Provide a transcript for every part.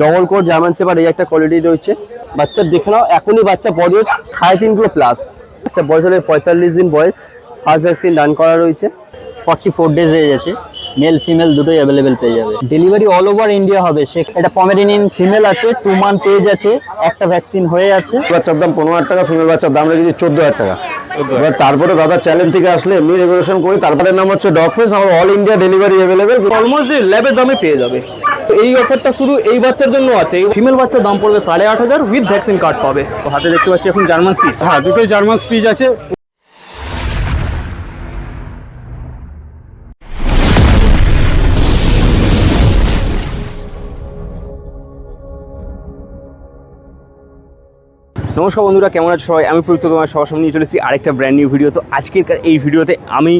Double core German সেপার এই একটা কোয়ালিটি রয়েছে। বাচ্চা দেখে নাও, এখনই বাচ্চা বড় সাড়ে তিন কিলো প্লাস বাচ্চা বয়স হলে পঁয়তাল্লিশ দিন বয়স। ফার্স্ট ভ্যাকসিন রান করা রয়েছে। ফর্টি ফোর ডেজ হয়ে গেছে। মেল ফিমেল দুটোই অ্যাভেলেবেল পেয়ে যাবে। ডেলিভারি অল ওভার ইন্ডিয়া হবে। সে এটা পমেরিনিন ফিমেল আছে টু মান্থ এজ আছে একটা ভ্যাকসিন হয়ে আছে। বাচ্চার দাম পনেরো হাজার টাকা ফিমেল বাচ্চার দাম রেখেছি চোদ্দ হাজার টাকা। এবার তারপরে দাদা চ্যালেঞ্জ থেকে আসলে এমনি রেগুলেশন করি তারপরে নাম হচ্ছে ডগ ফেস আমার all India delivery available almost ল্যাবের দামে পেয়ে যাবে। তো এই অফারটা শুধু এই বাচ্চার জন্য আছে। এই ফিমেল বাচ্চার দাম পড়বে সাড়ে আট হাজার উইথ ভ্যাকসিন কার্ড পাবে। তো হাতে দেখতে পাচ্ছি এখন জার্মান স্পিচ হ্যাঁ দুটোই জার্মান স্পিচ আছে। নমস্কার বন্ধুরা, কেমন আছো সবাই? আমি প্রযুক্ত তোমার সবার সামনে নিয়ে চলেছি আরেকটা ব্র্যান্ড নিউ ভিডিও তো আজকের এই ভিডিওতে আমি,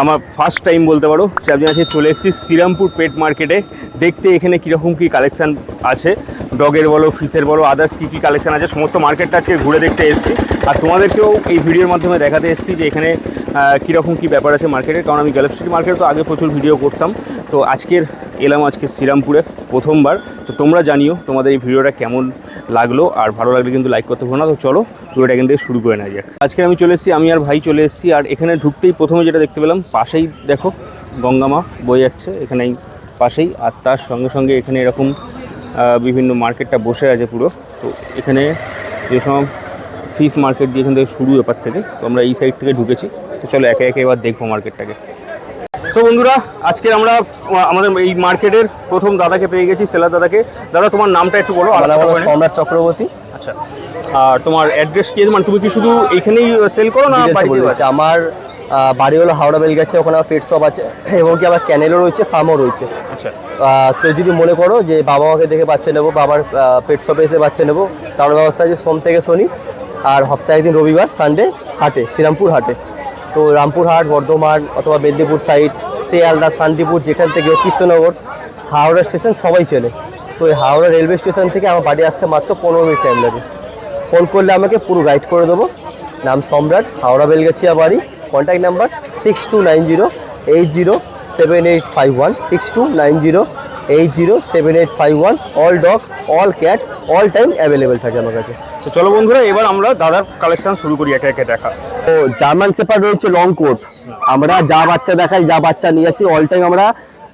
আমার ফার্স্ট টাইম বলতে পারো আপনি আজকে চলে এসেছি শ্রীরামপুর পেট মার্কেটে দেখতে এখানে কীরকম কী কালেকশান আছে ডগের বলো ফিসের বলো আদার্স কী কী কালেকশান আছে, সমস্ত মার্কেটটা আজকে ঘুরে দেখতে এসেছি। আর তোমাদেরকেও এই ভিডিওর মাধ্যমে দেখাতে এসেছি যে এখানে কীরকম কী ব্যাপার আছে মার্কেটে কারণ আমি গ্যালাক্সি মার্কেটে তো আগে প্রচুর ভিডিও করতাম। তো আজকের এলাম আজকে শ্রীরামপুরে প্রথমবার। তো তোমরা জানিও তোমাদের এই ভিডিওটা কেমন লাগল, আর ভালো লাগলে কিন্তু লাইক করতে ভুলো না। তো চলো ভিডিওটা থেকে শুরু করে নেওয়া যাক। আজকে আমি চলে এসেছি, আমি আর ভাই চলে এসেছি, আর এখানে ঢুকতেই প্রথমে যেটা দেখতে পেলাম, পাশেই দেখো গঙ্গামা বয়ে যাচ্ছে, এখানেই পাশেই। আর তার সঙ্গে সঙ্গে এখানে এরকম বিভিন্ন মার্কেটটা বসে আছে পুরো। তো এখানে যেসব ফিস মার্কেট দিয়ে এখান থেকে শুরু ব্যাপার থেকে, তো আমরা এই সাইড থেকে ঢুকেছি। তো চলো একে একে এবার দেখব মার্কেটটাকে তো বন্ধুরা আজকে আমরা আমাদের এই মার্কেটের প্রথম দাদাকে পেয়ে গেছি সেলার দাদাকে দাদা তোমার নামটা একটু বলো আলাদা। সম্রাট চক্রবর্তী আচ্ছা আর তোমার অ্যাড্রেস কি? মানে তুমি কি শুধু এইখানেই সেল করো না বলে। আমার বাড়ি হলো হাওড়া বেলগাছে ওখানে আমার পেট শপ আছে এবং কি আমার ক্যানেলও রয়েছে ফার্মও রয়েছে আচ্ছা কেউ যদি মনে করো যে বাবা মাকে দেখে বাচ্চা নেব বাবার পেট শপে এসে বাচ্চা নেব তার ব্যবস্থা আছে সোম থেকে শনি আর সপ্তাহে একদিন রবিবার সানডে হাটে শ্রীরামপুর হাটে তো রামপুরহাট বর্ধমান অথবা মেদিনীপুর সাইড শিয়ালদা, শান্তিপুর, যেখান থেকে কৃষ্ণনগর, হাওড়া স্টেশন সবাই চলে তো এই হাওড়া রেলওয়ে স্টেশন থেকে আমার বাড়ি আসতে মাত্র পনেরো মিনিট টাইম লাগে। ফোন করলে আমাকে পুরো গাইড করে দেবো। নাম সম্রাট, হাওড়া বেলগাছিয়া বাড়ি contact number six two nine zero eight zero seven eight five one six two nine zero eight zero seven eight five one all dog all cat all time available থাকে আমার কাছে। তো চলো বন্ধুরা এবার আমরা দাদার কালেকশন শুরু করি একে একে দেখা। তো জার্মান সেপার রয়েছে লং কোট আমরা যা বাচ্চা দেখাই যা বাচ্চা নিয়ে আসি অল টাইম আমরা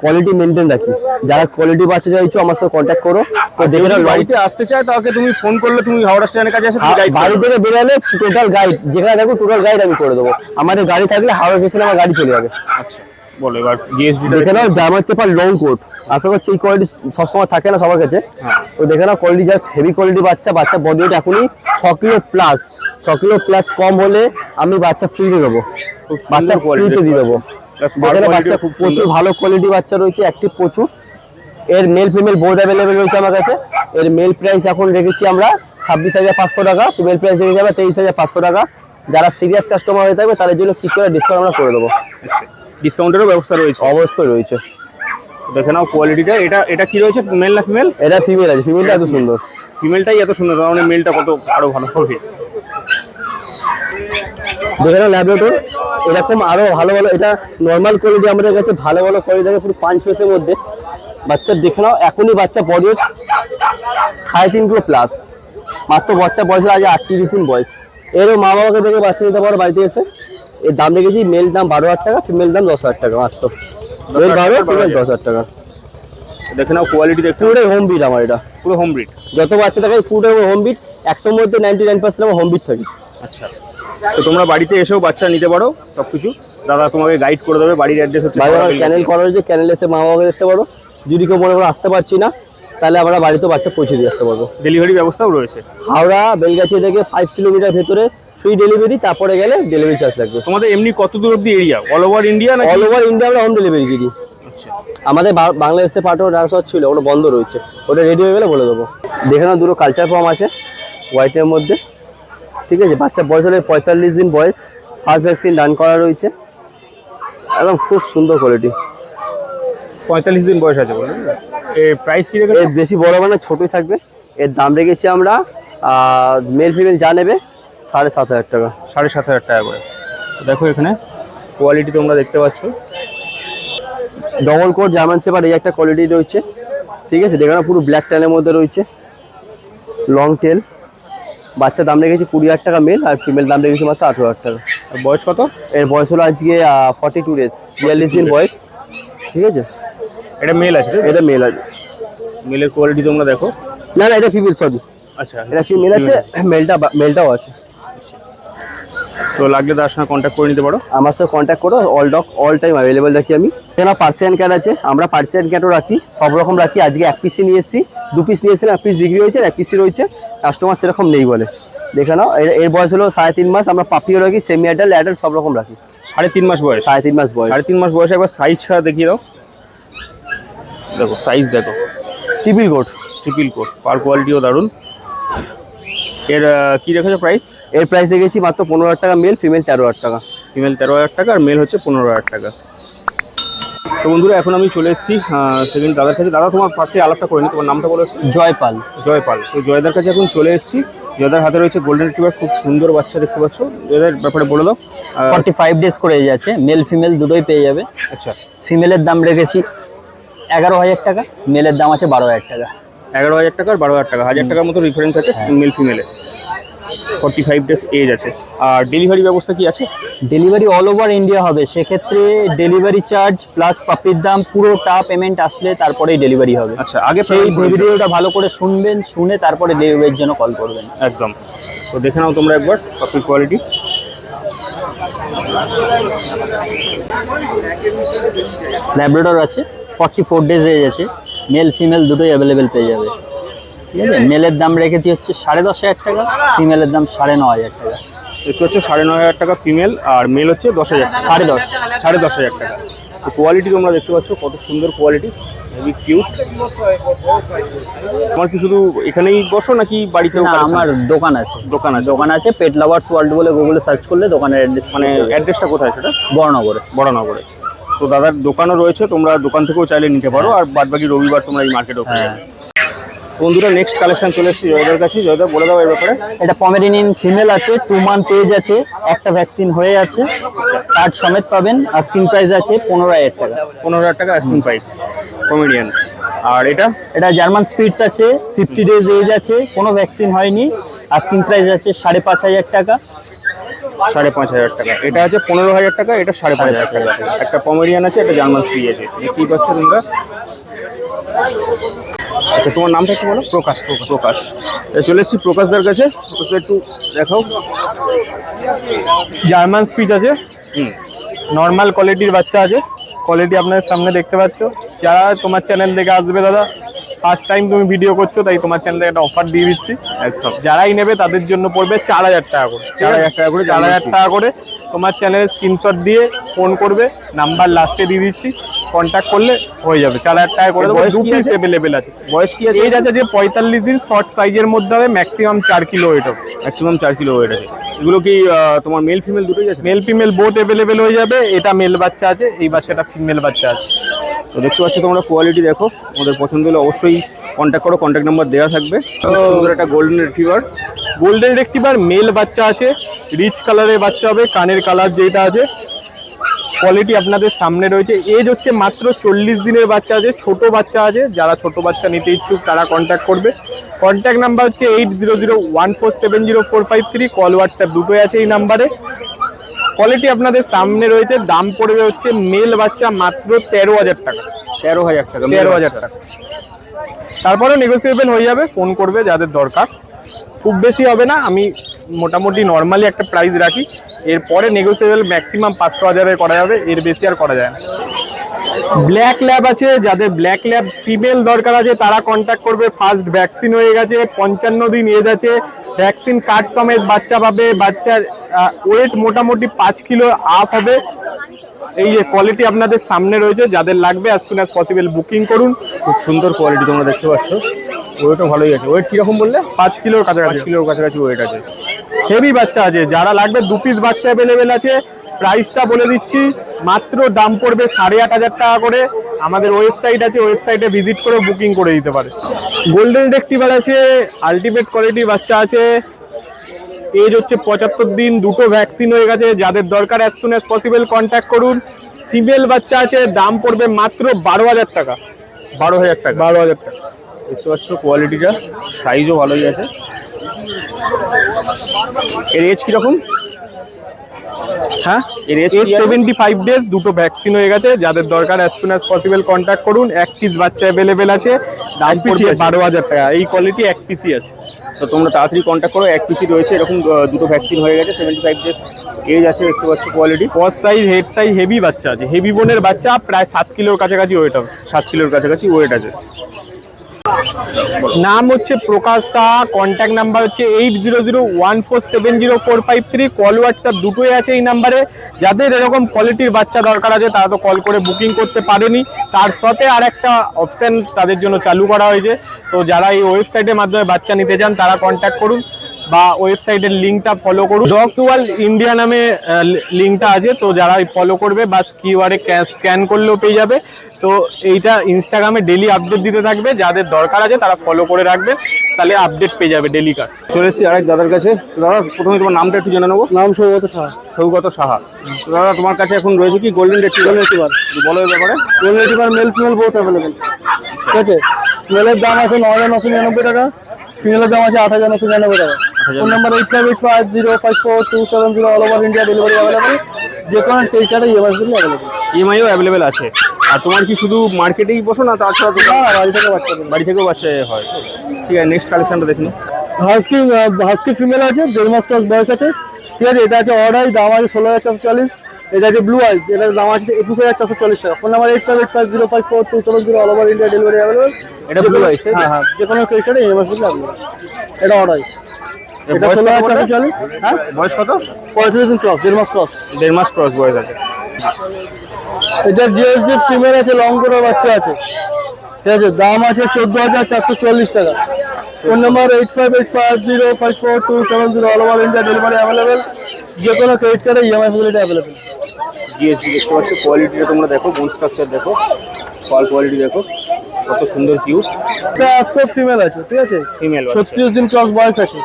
কোয়ালিটি মেনটেন রাখি। যারা কোয়ালিটি বাচ্চা চাইছো আমার সাথে কন্ট্যাক্ট করো। তো দেখে নাও বাড়িতে আসতে চায় তাকে তুমি ফোন করলে তুমি হাওড়া স্টেশনের কাছে এসে করে। বাড়ি থেকে বেরোলে টোটাল গাইড যেখানে থাকব টোটাল গাইড আমি করে দেবো। আমাদের গাড়ি থাকলে হাওড়া স্টেশনে আমার গাড়ি চলে যাবে। আচ্ছা। বলো এবার জিএসডি দেখে নাও জার্মান সেপার লং কোট আশা করছি এই কোয়ালিটি সবসময় থাকে না সবার কাছে। হ্যাঁ। তো দেখে নাও কোয়ালিটি জাস্ট হেভি কোয়ালিটি বাচ্চা। বাচ্চা বডি ওয়েট এখনই ছ কিলো প্লাস ছ কিলো প্লাস কম হলে আমি বাচ্চা ফ্রিতে দেবো। বাচ্চা ফ্রিতে দিয়ে দেবো। বাচ্চা। প্রচুর ভালো কোয়ালিটি বাচ্চা রয়েছে অ্যাক্টিভ প্রচুর। এর মেল ফিমেল বোধ অ্যাভেলেবেল রয়েছে আমার কাছে। এর মেল প্রাইস এখন রেখেছি আমরা ছাব্বিশ হাজার পাঁচশো টাকা। ফিমেল প্রাইস রেখে যাবে তেইশ হাজার পাঁচশো টাকা। যারা সিরিয়াস কাস্টমার হয়ে থাকবে তাদের জন্য ঠিক করে ডিসকাউন্ট আমরা করে দেবো। ডিসকাউন্টেরও ব্যবস্থা রয়েছে। অবশ্যই রয়েছে। দেখে নাও কোয়ালিটিটা এটা এটা কি রয়েছে? মেল না ফিমেল এটা ফিমেল আছে। ফিমেলটা এত সুন্দর। ফিমেলটাই এত সুন্দর। তার মানে মেলটা কত আরও ভালো হবে। দেখে নাও ল্যাবরেটর এরকম আরও ভালো ভালো এটা নর্মাল কোয়ালিটি আমাদের কাছে ভালো ভালো কোয়ালিটি থাকে পুরো পাঁচ ফেসের মধ্যে। বাচ্চা দেখে নাও এখনই বাচ্চা বডি সাড়ে তিন কিলো প্লাস মাত্র বাচ্চা বয়স আজ আটত্রিশ দিন বয়স। এরও মা বাবাকে দেখে বাচ্চা নিতে পারো বাড়িতে এসে। এর দাম রেখেছি মেল দাম বারো হাজার টাকা ফিমেল দাম দশ হাজার টাকা মাত্র। মেল বারো ফিমেল দশ হাজার টাকা। দেখে নাও কোয়ালিটি দেখতে পুরোটাই হোম বিট আমার এটা। পুরো হোম ব্রিড যত বাচ্চা থাকে পুরোটাই হোম বিট একশোর মধ্যে নাইনটি নাইন পার্সেন্ট আমার হোম বিট থাকে। আচ্ছা। তো তোমরা বাড়িতে এসেও বাচ্চা নিতে পারো সবকিছু। দাদা তোমাকে গাইড করে দেবে বাড়ির অ্যাড্রেস হচ্ছে ক্যানেল করা হয়েছে ক্যানেল এসে মা বাবাকে দেখতে পারো। যদি কেউ মনে করো আসতে পারছি না তাহলে আমরা বাড়িতে বাচ্চা পৌঁছে দিয়ে আসতে পারব। ডেলিভারি ব্যবস্থাও রয়েছে। হাওড়া বেলগাছি থেকে ফাইভ কিলোমিটার ভেতরে ফ্রি ডেলিভারি তারপরে গেলে ডেলিভারি চার্জ লাগবে। তোমাদের এমনি কত দূর অব্দি এরিয়া অল ওভার ইন্ডিয়া না অল ওভার ইন্ডিয়া আমরা হোম ডেলিভারি দিই। আচ্ছা। আমাদের বাংলাদেশে পাঠানো ট্রান্সফার ছিল ওটা বন্ধ রয়েছে। ওটা রেডি হয়ে গেলে বলে দেবো। দেখে নাও দুটো কালচার ফর্ম আছে হোয়াইটের মধ্যে। ঠিক আছে বাচ্চা বয়স হলে পঁয়তাল্লিশ দিন বয়স। ফার্স্ট ভ্যাকসিন রান করা রয়েছে। একদম খুব সুন্দর কোয়ালিটি পঁয়তাল্লিশ দিন বয়স আছে বলে এর প্রাইস কি এর বেশি বড় মানে ছোটই থাকবে। এর দাম রেখেছি আমরা মেল ফিমেল যা নেবে সাড়ে সাত হাজার টাকা। সাড়ে সাত হাজার টাকা করে। দেখো এখানে কোয়ালিটি তোমরা দেখতে পাচ্ছ। ডবল কোট জার্মান সেপার এই একটা কোয়ালিটি রয়েছে। ঠিক আছে দেখো পুরো ব্ল্যাক টেলের মধ্যে রয়েছে। লং টেল বাচ্চা দাম রেখেছি কুড়ি হাজার টাকা মেল আর ফিমেল দাম রেখেছি মাত্র আঠেরো হাজার টাকা। আর বয়স কত? এর বয়স হলো আজকে ফর্টি টু ডেজ বিয়াল্লিশ দিন বয়স। ঠিক আছে? এটা মেল আছে এটা মেল আছে। মেলের কোয়ালিটি তোমরা দেখো। না না এটা ফিমেল সরি আচ্ছা। এটা ফিমেল আছে মেলটা মেলটাও আছে। তো লাগলে তার সঙ্গে কন্ট্যাক্ট করে নিতে পারো। আমার সাথে কন্ট্যাক্ট করো all dog all time available রাখি আমি। এখানে পার্সিয়ান ক্যাট আছে আমরা পার্সিয়ান ক্যাটও রাখি সব রকম রাখি। আজকে এক পিসই নিয়ে এসেছি দু পিস নিয়ে এসেছিলাম এক পিস বিক্রি হয়েছে এক পিসই রয়েছে। কাস্টমার সেরকম নেই বলে। দেখে নাও এর- বয়স হলো সাড়ে তিন মাস আমরা পাপিও রাখি সেমি অ্যাডাল অ্যাডাল সব রকম রাখি। সাড়ে তিন মাস বয়স। সাড়ে তিন মাস বয়স। সাড়ে তিন মাস বয়সে একবার সাইজ খাওয়া দেখিয়ে দাও। দেখো সাইজ দেখো। টিপিল কোট ট্রিপিল কোট পার কোয়ালিটিও দারুণ। এর কি রেখেছো প্রাইস এর প্রাইস রেখেছি মাত্র পনেরো হাজার টাকা মেল ফিমেল তেরো হাজার টাকা। ফিমেল তেরো হাজার টাকা আর মেল হচ্ছে পনেরো হাজার টাকা। তো বন্ধুরা এখন আমি চলে এসেছি সেকেন্ড দাদার কাছে। দাদা তোমার ফার্স্টে আলাপটা করে নি তোমার নামটা বলো জয়পাল। জয়পাল। তো জয়দার কাছে এখন চলে এসেছি। জয়দার হাতে রয়েছে গোল্ডেন রিট্রিভার খুব সুন্দর বাচ্চা দেখতে পাচ্ছ। জয়দার ব্যাপারে বলে দাও। ফর্টি ফাইভ ডেজ করে আছে মেল ফিমেল দুটোই পেয়ে যাবে। আচ্ছা। ফিমেলের দাম রেখেছি এগারো হাজার টাকা মেলের দাম আছে বারো হাজার টাকা। এগারো হাজার টাকা আর বারো হাজার টাকা। হাজার টাকার মতো রিফারেন্স আছে মেল ফিমেলে ফর্টি ফাইভ ডেজ এজ আছে। আর ডেলিভারি ব্যবস্থা কি আছে? ডেলিভারি অল ওভার ইন্ডিয়া হবে। সেক্ষেত্রে ডেলিভারি চার্জ প্লাস পাপির দাম পুরোটা পেমেন্ট আসলে তারপরেই ডেলিভারি হবে। আচ্ছা আগে সেই। ভিডিওটা ভালো করে শুনবেন শুনে তারপরে ডেলিভারির জন্য কল করবেন। একদম। তো দেখে নাও তোমরা একবার কপির কোয়ালিটি ল্যাবরেটর আছে। ফর্টি ফোর ডেজ হয়ে গেছে। মেল ফিমেল দুটোই অ্যাভেলেবেল পেয়ে যাবে। ঠিক আছে? মেলের দাম রেখেছি হচ্ছে সাড়ে দশ হাজার টাকা ফিমেলের দাম সাড়ে ন হাজার টাকা। দেখতে হচ্ছে সাড়ে ন হাজার টাকা ফিমেল আর মেল হচ্ছে দশ হাজার সাড়ে দশ। সাড়ে দশ হাজার টাকা। তো কোয়ালিটি তোমরা দেখতে পাচ্ছ কত সুন্দর কোয়ালিটি খুবই কিউট আমার কি শুধু এখানেই বসো নাকি বাড়িতেও না আমার দোকান আছে। দোকান আছে। দোকান আছে পেট লাভার্স ওয়ার্ল্ড বলে গুগলে সার্চ করলে দোকানের অ্যাড্রেস মানে মানে অ্যাড্রেসটা কোথায় সেটা? বড়নগরে। বড়নগরে। তো দাদার দোকানও রয়েছে তোমরা দোকান থেকেও চাইলে নিতে পারো আর বাদ বাকি রবিবার তোমরা এই মার্কেট পেয়ে হ্যাঁ। বন্ধুরা নেক্সট কালেকশন চলে এসেছি জয়দার কাছে। জয়দা বলে দাও এর ব্যাপারে। এটা পমেরিনিন ফিমেল আছে টু মান্থ এজ আছে একটা ভ্যাকসিন হয়ে আছে। কার্ড সমেত পাবেন আস্কিং প্রাইস আছে পনেরো হাজার টাকা। পনেরো হাজার টাকা আইসক্রিম প্রাইস কমেডিয়ান আর এটা? এটা জার্মান স্পিডস আছে ফিফটি ডেজ এজ আছে কোনো ভ্যাকসিন হয়নি। আস্কিং প্রাইস আছে সাড়ে পাঁচ হাজার টাকা। সাড়ে পাঁচ হাজার টাকা। এটা আছে পনেরো হাজার টাকা এটা সাড়ে পাঁচ হাজার টাকা। একটা কমেডিয়ান আছে একটা জার্মান স্ত্রী আছে দেখতেই পাচ্ছ তোমরা? আচ্ছা তোমার নামটা একটু বলো। প্রকাশ প্রকাশ। চলে এসেছি প্রকাশদার কাছে। একটু দেখাও। জার্মান স্পিচ আছে। হুম। নর্মাল কোয়ালিটির বাচ্চা আছে। কোয়ালিটি আপনাদের সামনে দেখতে পাচ্ছ। যারা তোমার চ্যানেল দেখে আসবে দাদা ফার্স্ট টাইম তুমি ভিডিও করছ তাই তোমার চ্যানেলে একটা অফার দিয়ে দিচ্ছি। একদম। যারাই নেবে তাদের জন্য পড়বে চার হাজার টাকা করে। চার হাজার টাকা করে চার হাজার টাকা করে তোমার চ্যানেলের স্ক্রিনশট দিয়ে ফোন করবে নাম্বার লাস্টে দিয়ে দিচ্ছি। কন্ট্যাক্ট করলে হয়ে যাবে চার হাজার টাকা করে। দু পিস অ্যাভেলেবেল আছে? বয়স কি আছে? এজ আছে যে পঁয়তাল্লিশ দিন শর্ট সাইজের মধ্যে হবে ম্যাক্সিমাম চার কিলো ওয়েট হবে। ম্যাক্সিমাম চার কিলো ওয়েট আছে। এগুলো কি তোমার মেল ফিমেল দুটোই আছে? মেল ফিমেল বোট অ্যাভেলেবেল হয়ে যাবে। এটা মেল বাচ্চা আছে এই বাচ্চাটা ফিমেল বাচ্চা আছে। তো দেখতে পাচ্ছ তোমরা কোয়ালিটি দেখো। তোমাদের পছন্দ হলে অবশ্যই কন্ট্যাক্ট করো কন্ট্যাক্ট নাম্বার দেওয়া থাকবে। সুন্দর একটা golden retriever golden retriever male বাচ্চা আছে রিচ কালারের বাচ্চা হবে কানের কালার যেটা আছে। কোয়ালিটি আপনাদের সামনে রয়েছে। এজ হচ্ছে মাত্র চল্লিশ দিনের বাচ্চা আছে ছোট বাচ্চা আছে। যারা ছোট বাচ্চা নিতে ইচ্ছুক তারা কন্ট্যাক্ট করবে। কন্ট্যাক্ট নাম্বার হচ্ছে eight zero zero one four seven zero four five three call WhatsApp দুটোই আছে এই নাম্বারে কোয়ালিটি আপনাদের সামনে রয়েছে দাম পড়বে হচ্ছে মেল বাচ্চা মাত্র তেরো হাজার টাকা। তেরো হাজার টাকা তেরো হাজার টাকা। তারপরে নেগোসিয়েবল হয়ে যাবে ফোন করবে যাদের দরকার। খুব বেশি হবে না আমি মোটামুটি নর্মালি একটা প্রাইস রাখি। এরপরে নেগোসিয়েবল ম্যাক্সিমাম পাঁচশো হাজারে করা যাবে এর বেশি আর করা যায় না। ব্ল্যাক ল্যাব আছে যাদের ব্ল্যাক ল্যাব ফিমেল দরকার আছে তারা কন্ট্যাক্ট করবে ফার্স্ট ভ্যাকসিন হয়ে গেছে পঞ্চান্ন দিন এজ আছে ভ্যাকসিন কার্ড সমেত বাচ্চা পাবে বাচ্চার ওয়েট মোটামুটি পাঁচ কিলো আপ হবে। এই যে কোয়ালিটি আপনাদের সামনে রয়েছে যাদের লাগবে as soon as possible booking করুন। খুব সুন্দর কোয়ালিটি তোমরা দেখতে পাচ্ছ। ওয়েটও ভালোই আছে। ওয়েট কীরকম বললে? পাঁচ কিলোর কাছাকাছি। কিলোর কাছাকাছি ওয়েট আছে। হেভি বাচ্চা আছে। যারা লাগবে দু পিস বাচ্চা অ্যাভেলেবেল আছে। প্রাইসটা বলে দিচ্ছি মাত্র দাম পড়বে সাড়ে আট হাজার টাকা করে। আমাদের ওয়েবসাইট আছে ওয়েবসাইটে ভিজিট করে বুকিং করে দিতে পারে। গোল্ডেন রেক্টিভার আছে আলটিমেট কোয়ালিটির বাচ্চা আছে। এজ হচ্ছে পঁচাত্তর দিন, দুটো ভ্যাকসিন হয়ে গেছে, যাদের দরকার as soon as possible contact করুন। ফিমেল বাচ্চা আছে, দাম পড়বে মাত্র বারো হাজার টাকা। বারো হাজার টাকা। বারো হাজার টাকা। দেখতে পাচ্ছ কোয়ালিটিটা সাইজও ভালোই আছে। এর এজ কীরকম? হ্যাঁ? সেভেন্টি ফাইভ ডেজ দুটো ভ্যাকসিন হয়ে গেছে। যাদের দরকার as soon as possible contact করুন। এক পিস বাচ্চা অ্যাভেলেবেল আছে। দাম আছে? বারো হাজার টাকা। এই কোয়ালিটি এক পিসই আছে। তো তোমরা তাড়াতাড়ি কন্ট্যাক্ট করো। এক পিসি রয়েছে। এরকম দুটো ভ্যাকসিন হয়ে গেছে। সেভেন্টি ফাইভ ডেজ এজ আছে। দেখতে পাচ্ছ কোয়ালিটি কস সাইজ হেড সাইজ হেভি বাচ্চা আছে। হেভি বোনের বাচ্চা প্রায় সাত কিলোর কাছাকাছি ওয়েট হবে। সাত কিলোর কাছাকাছি ওয়েট আছে। নাম হচ্ছে প্রকাশ শাহ কন্ট্যাক্ট নাম্বার হচ্ছে eight zero zero one four seven zero four five three call WhatsApp দুটোই আছে এই নাম্বারে যাদের এরকম কোয়ালিটির বাচ্চা দরকার আছে, তারা তো কল করে বুকিং করতে পারেনি। তার সাথে আর একটা অপশান তাদের জন্য চালু করা হয়েছে। তো যারা এই ওয়েবসাইটের মাধ্যমে বাচ্চা নিতে চান, তারা কন্ট্যাক্ট করুন। বা ওয়েবসাইটের লিঙ্কটা ফলো করুন। ডগ ওয়ার্ল্ড ইন্ডিয়া নামে লিঙ্কটা আছে তো যারা ফলো করবে বা কিউআরে স্ক্যান করলেও পেয়ে যাবে। তো এইটা ইনস্টাগ্রামে ডেলি আপডেট দিতে থাকবে যাদের দরকার আছে তারা ফলো করে রাখবেন তাহলে আপডেট পেয়ে যাবে ডেলি কার চলে এসেছি আরেক দাদার কাছে। দাদা প্রথমে তোমার নামটা একটু জেনে নেব। নাম সৌগত সাহা। সৌগত সাহা। দাদা তোমার কাছে এখন রয়েছে কি গোল্ডেন রেট্রিভার রেট্রিভার বলো এর ব্যাপারে। Golden retriever male female both available ঠিক আছে। মেলের দাম আছে ন হাজার নশো নিরানব্বই টাকা ফিমেলের দাম আছে আট হাজার নশো নিরানব্বই টাকা। Phone number eight five eight five zero five four two seven zero all over India delivery available যে কোনো টেরিটারে ইমার্জেন্সি অ্যাভেলেবেল ইএমআইও অ্যাভেলেবেল আছে। আর তোমার কি শুধু মার্কেটেই বসো না তাছাড়া বাড়ি থেকে বাচ্চা বাড়ি থেকেও বাচ্চা হয়। ঠিক আছে নেক্সট কালেকশনটা দেখি হাস্কি হাস্কি ফিমেল আছে দেড় মাস ক্লাস বয়স আছে। ঠিক আছে এটা আছে অর্ডার দাম আছে ষোলো হাজার চারশো চল্লিশ। এটা আছে ব্লু আইস এটার দাম আছে একুশ হাজার চারশো চল্লিশ টাকা। Phone number eight five eight five zero five four two seven zero all over India delivery available এটা তাই তো? হ্যাঁ হ্যাঁ যে কোনো ক্রেডিটে ইএমআই অ্যাভেলেবল এটা অর্ডার এটা ষোলো কত হাজার হ্যাঁ? বয়স কত? পঁয়ত্রিশ দিন ক্রস দেড় মাস ক্রস দেড় মাস ক্রস বয়স আছে। এটা জিএসডি আছে বাচ্চা আছে। ঠিক আছে দাম আছে চোদ্দ হাজার চারশো চল্লিশ টাকা। Phone number eight five eight five zero five four two seven zero all over India delivery available যে কোনো ক্রেডিট কার্ডে ইএমআই ফেসিলিটি অ্যাভেলেবেল জিএসবি দেখতে পাচ্ছ কোয়ালিটিটা তোমরা দেখো বোন স্ট্রাকচার দেখো কল কোয়ালিটি দেখো কত সুন্দর কিউট এটা একশো ফিমেল আছে ঠিক আছে? ফিমেল ছত্রিশ দিন ক্রস বয়স আছে।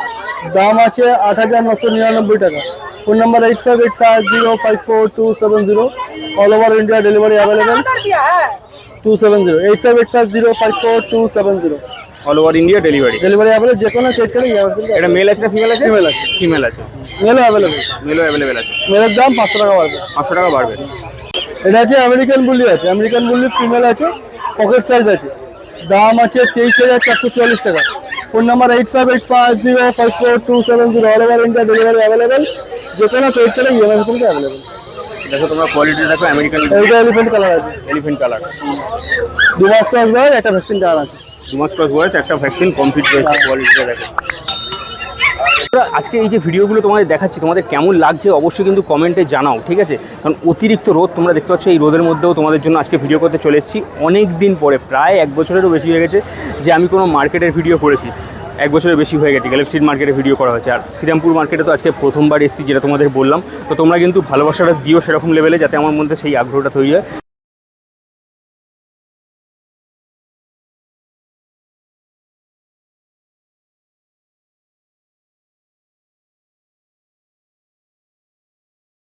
দাম আছে আট হাজার নশো নিরানব্বই টাকা। Phone number eight five eight five zero five four two seven zero all over India delivery available two seven zero eight five eight five zero five four two seven zero all over India delivery delivery available যে কোনো check করে এটা mail আছে না female আছে? Female আছে। Female আছে। মেলও available মেলও available আছে। মেলের দাম পাঁচশো টাকা বাড়বে। পাঁচশো টাকা বাড়বে। এটা আছে আমেরিকান বুলি আছে। আমেরিকান বুলি ফিমেল আছে পকেট সাইজ আছে। দাম আছে তেইশ হাজার চারশো চুয়াল্লিশ টাকা। Phone number eight five eight five zero five four two seven zero all over India delivery available যে কোনো ক্রেডিট করে ইএমআই ফেসিলিটি অ্যাভেলেবেল দেখো তোমার কোয়ালিটি দেখো আমেরিকান এইটা এলিফেন্ট কালার আছে। এলিফেন্ট কালার দু মাস ক্লাস বয়স একটা ভ্যাকসিন দেওয়া আছে। দু মাস ক্রস বয়স একটা ভ্যাকসিন কমপ্লিট হয়েছে কোয়ালিটিটা দেখো। আজকে এই যে ভিডিওগুলো তোমাদের দেখাচ্ছি, তোমাদের কেমন লাগছে অবশ্যই কিন্তু কমেন্টে জানাও, ঠিক আছে? কারণ অতিরিক্ত রোদ, তোমরা দেখতে পাচ্ছ এই রোদের মধ্যেও তোমাদের জন্য আজকে ভিডিও করতে চলে এসেছি। অনেক দিন পরে, প্রায় এক বছরেরও বেশি হয়ে গেছে যে আমি কোনো মার্কেটের ভিডিও করেছি। এক বছরের বেশি হয়ে গেছে গ্যালেপ স্ট্রিট মার্কেটে ভিডিও করা হয়েছে। আর শ্রীরামপুর মার্কেটে তো আজকে প্রথমবার এসেছি, যেটা তোমাদের বললাম। তো তোমরা কিন্তু ভালোবাসাটা দিও সেরকম লেভেলে যাতে আমার মধ্যে সেই আগ্রহটা তৈরি হয়।